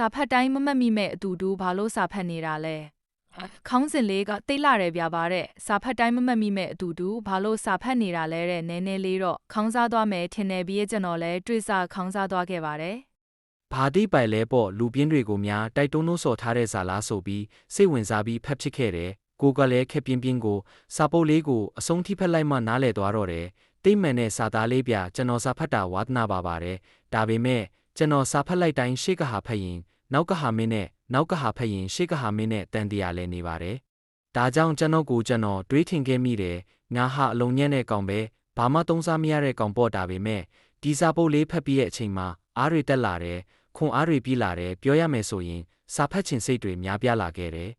စာဖတ်တိုင်းမမတ်မိမဲ့အတူတူဘာလို့စာဖတ်နေတာလဲခေါင်းစဉ်လေးကတိတ်လာတယ်ဗျာပါတဲ့စာဖတ်တိုင်းမမတ်မိမဲ့အတူတူဘာလို့စာဖတ်နေတာလဲတဲ့နည်းနည်းလေးတော့ခေါင်းစားသွားမယ်ထင်တယ်ပြီးရဲ့ကျွန်တော်လည်းတွေ့စာခေါင်းစားသွားခဲ့ပါတယ်ဘာတိပိုင်လဲပေါ့လူပြင်းတွေကိုများတိုက်တွန်းလို့ဆော်ထားတဲ့ဇာလားဆိုပြီးစိတ်ဝင်စားပြီးဖတ်ဖြစ်ခဲ့တယ်ကိုကလည်းခက်ပြင်းပြင်းကိုစာပုတ်လေးကိုအဆုံးထိဖက်လိုက်မှနားလဲသွားတော့တယ်တိတ်မှန်တဲ့စာသားလေးပြကျွန်တော်စာဖတ်တာဝါသနာပါပါတယ်ဒါပေမဲ့ ကျွန်တော်စာဖတ်လိုက်တိုင်းရှေ့ကဟာဖတ်ရင်နောက်ကဟာမင်းနဲ့နောက်ကဟာဖတ်ရင်ရှေ့ကဟာမင်းနဲ့တန်တရားလဲနေပါတယ်ဒါကြောင့်ကျွန်တော်ကိုကျွန်တော်တွေးထင်ခဲ့မိတယ်ငါဟာအလုံးညံ့တဲ့ကောင်ပဲဘာမှသုံးစားမရတဲ့ကောင်ပေါ့ဒါပေမဲ့ဒီစာပုတ်လေးဖတ်ပြီးရဲ့အချိန်မှာအားတွေတက်လာတယ်ခွန်အားတွေပြီးလာတယ်ပြောရမယ်ဆိုရင်စာဖတ်ခြင်းစိတ်တွေများပြားလာခဲ့တယ်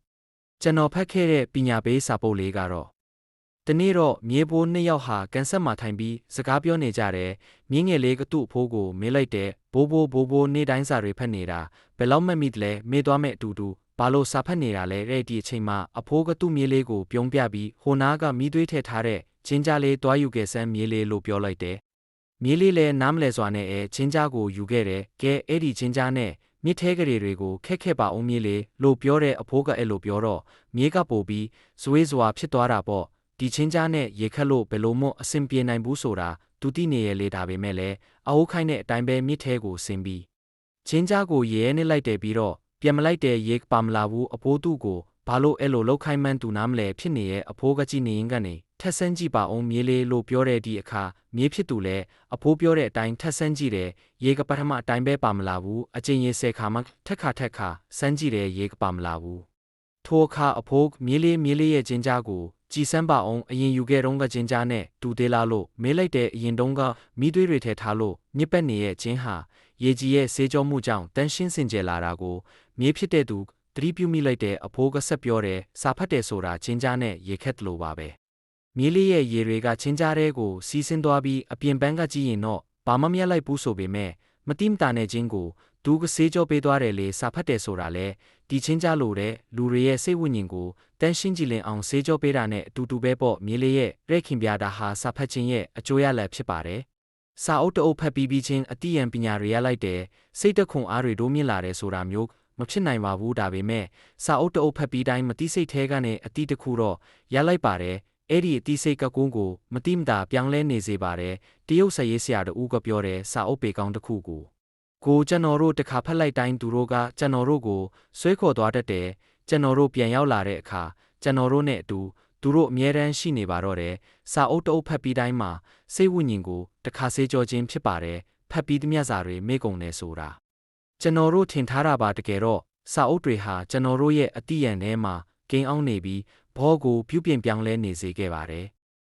ကျွန်တော်ဖတ်ခဲ့တဲ့ပညာပေးစာပုတ်လေးကတော့တနေ့တော့မြေပိုးနှစ်ယောက်ဟာကန်ဆက်မှာထိုင်ပြီးစကားပြောနေကြတယ်မြင်းငယ်လေးကသူ့အဖိုးကိုမေးလိုက်တဲ့ ဘိုးဘိုးဘိုးဘိုးနေ့တိုင်းစာတွေဖတ်နေတာဘယ်လောက်မှတ်မိတလဲမေးသွားမဲ့အတူတူဘာလို့စာဖတ်နေတာလဲတဲ့ဒီအချိန်မှာအဖိုးကသူ့မြေးလေးကိုပြုံးပြပြီးဟိုနားကမိသွေးထည့်ထားတဲ့ချင်းကြားလေးတွားယူခဲ့စမ်းမြေးလေးလို့ပြောလိုက်တယ်မြေးလေးလည်းနားမလဲစွာနဲ့အဲချင်းကြားကိုယူခဲ့တယ်ကဲအဲ့ဒီချင်းကြားနဲ့မြစ်ထဲကလေးတွေကိုခက်ခက်ပါအောင်မြေးလေးလို့ပြောတဲ့အဖိုးကအဲ့လိုပြောတော့မြေးကပို့ပြီးဇွေးစွာဖြစ်သွားတာပေါ့ဒီချင်းကြားနဲ့ရေခက်လို့ဘယ်လိုမှအဆင်ပြေနိုင်ဘူးဆိုတာ သူသိနေရလေဒါပေမဲ့လည်းအဟုတ်ခိုင်းတဲ့အတိုင်းပဲမြစ်ထဲကိုဆင်းပြီးချင်းကြားကိုရဲရဲနဲ့လိုက်တယ်ပြီးတော့ပြန်မလိုက်တဲ့ရေပါမလာဘူးအဖိုးသူ့ကိုဘာလို့အဲ့လိုလောက်ခိုင်းမှန်းသူနားမလဲဖြစ်နေရဲ့အဖိုးကကြည့်နေရင်ကနေထက်ဆန်းကြည့်ပါအောင်မြေးလေးလို့ပြောတဲ့ဒီအခါမြေးဖြစ်သူလည်းအဖိုးပြောတဲ့အတိုင်းထက်ဆန်းကြည့်တယ်ရေကပထမအတိုင်းပဲပါမလာဘူးအချင်းရေဆယ်ခါမှထက်ခါထက်ခါစမ်းကြည့်တယ်ရေကပါမလာဘူးထိုအခါအဖိုးမြေးလေးမြေးလေးရဲ့ချင်းကြားကို ကြည်စမ်းပါအောင်အရင်ယူခဲ့တုန်းကချင်းကြားနဲ့တူသေးလားလို့မေးလိုက်တဲ့အရင်တုန်းကမိသွေးတွေထဲထားလို့ညစ်ပတ်နေရဲ့ချင်းဟာရေကြီးရဲ့ဆေးကြောမှုကြောင့်တန်းရှင်းစင်ကြယ်လာတာကိုမြေးဖြစ်တဲ့သူသတိပြုမိလိုက်တဲ့အဖိုးကဆက်ပြောတယ်စာဖတ်တယ်ဆိုတာချင်းကြားနဲ့ရေခက်တယ်လို့ပါပဲမြေးလေးရဲ့ရေတွေကချင်းကြားတဲ့ကိုစီးဆင်းသွားပြီးအပြင်ပန်းကကြည့်ရင်တော့ဘာမှမရလိုက်ဘူးဆိုပေမဲ့မတိမတာနဲ့ချင်းကို သူကဆေးကြောပေးသွားတယ်လေစာဖတ်တယ်ဆိုတာလဲဒီချင်းကြလို့တဲ့လူတွေရဲ့စိတ်ဝိညာဉ်ကိုတန်းရှင်းကြည်လင်အောင်ဆေးကြောပေးတာနဲ့အတူတူပဲပေါ့မြေးလေးရဲ့ရဲခင်ပြတာဟာစာဖတ်ခြင်းရဲ့အကျိုးရလဒ်ဖြစ်ပါတယ်စာအုပ်တအုပ်ဖတ်ပြီးပြီးချင်းအတိယံပညာတွေရလိုက်တယ်စိတ်တခွန်အားတွေတိုးမြင့်လာတယ်ဆိုတာမျိုးမဖြစ်နိုင်ပါဘူးဒါပေမဲ့စာအုပ်တအုပ်ဖတ်ပြီးတိုင်းမတိစိတ်သေးကနေအတိတခုတော့ရလိုက်ပါတယ်အဲ့ဒီအတိစိတ်ကကုန်းကိုမတိမတာပြောင်းလဲနေစေပါတယ်တရုတ်ဆက်ရေးဆရာတူကပြောတယ်စာအုပ်ပေကောင်းတစ်ခုကို ကိုကျွန်တော်တို့တခါဖက်လိုက်တိုင်းသူတို့ကကျွန်တော်တို့ကိုဆွဲခေါ်သွားတတ်တယ်ကျွန်တော်တို့ပြန်ရောက်လာတဲ့အခါကျွန်တော်တို့နဲ့အတူသူတို့အမြဲတမ်းရှိနေပါတော့တယ်စာအုပ်တအုပ်ဖတ်ပြီးတိုင်းမှာစိတ်ဝိညာဉ်ကိုတခါစေးကြောခြင်းဖြစ်ပါတယ်ဖတ်ပြီးသမျှစာတွေမေ့ကုန်နေဆိုတာကျွန်တော်တို့ထင်ထားတာပါတကယ်တော့စာအုပ်တွေဟာကျွန်တော်တို့ရဲ့အတိအယံထဲမှာဂိမ်းအောင်နေပြီးဘောကိုပြုပြင်ပြောင်းလဲနေစေခဲ့ပါတယ်